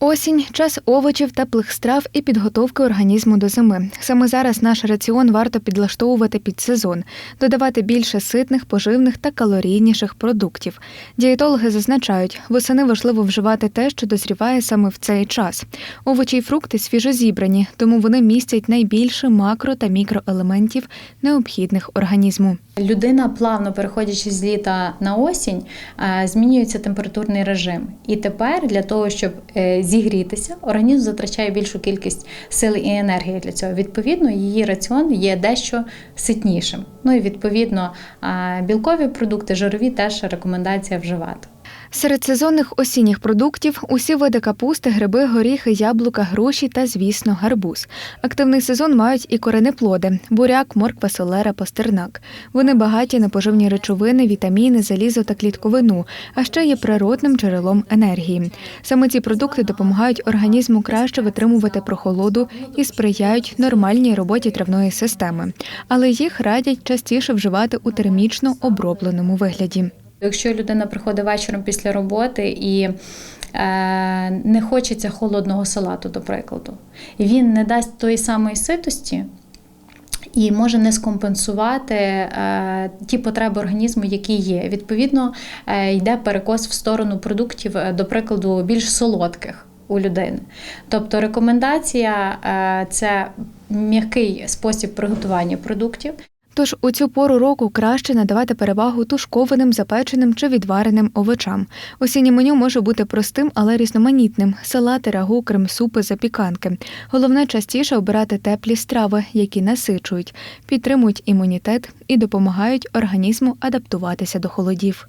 Осінь час овочів, теплих страв і підготовки організму до зими. Саме зараз наш раціон варто підлаштовувати під сезон, додавати більше ситних, поживних та калорійніших продуктів. Дієтологи зазначають, восени важливо вживати те, що дозріває саме в цей час. Овочі й фрукти свіжозібрані, тому вони містять найбільше макро та мікроелементів, необхідних організму. Людина, плавно переходячи з літа на осінь, е, змінюється температурний режим. І тепер для того, щоб е, зігрітися, організм затрачає більшу кількість сил і енергії для цього. Відповідно, її раціон є дещо ситнішим. Ну і відповідно білкові продукти, жирові теж рекомендація вживати. Серед сезонних осінніх продуктів усі види капусти, гриби, горіхи, яблука, груші та, звісно, гарбуз. Активний сезон мають і коренеплоди – буряк, морква, селера, пастернак. Вони багаті на поживні речовини, вітаміни, залізо та клітковину, а ще є природним джерелом енергії. Саме ці продукти допомагають організму краще витримувати прохолоду і сприяють нормальній роботі травної системи. Але їх радять частіше вживати у термічно обробленому вигляді. Якщо людина приходить вечором після роботи і е, не хочеться холодного салату, до прикладу, він не дасть тої самої ситості. І може не скомпенсувати е, ті потреби організму, які є. Відповідно, е, йде перекос в сторону продуктів, е, до прикладу, більш солодких у людини. Тобто рекомендація е, це м'який спосіб приготування продуктів. Тож у цю пору року краще надавати перевагу тушкованим, запеченим чи відвареним овочам. Осіннє меню може бути простим, але різноманітним: салати, рагу, крем-супи, запіканки. Головне частіше обирати теплі страви, які насичують, підтримують імунітет і допомагають організму адаптуватися до холодів.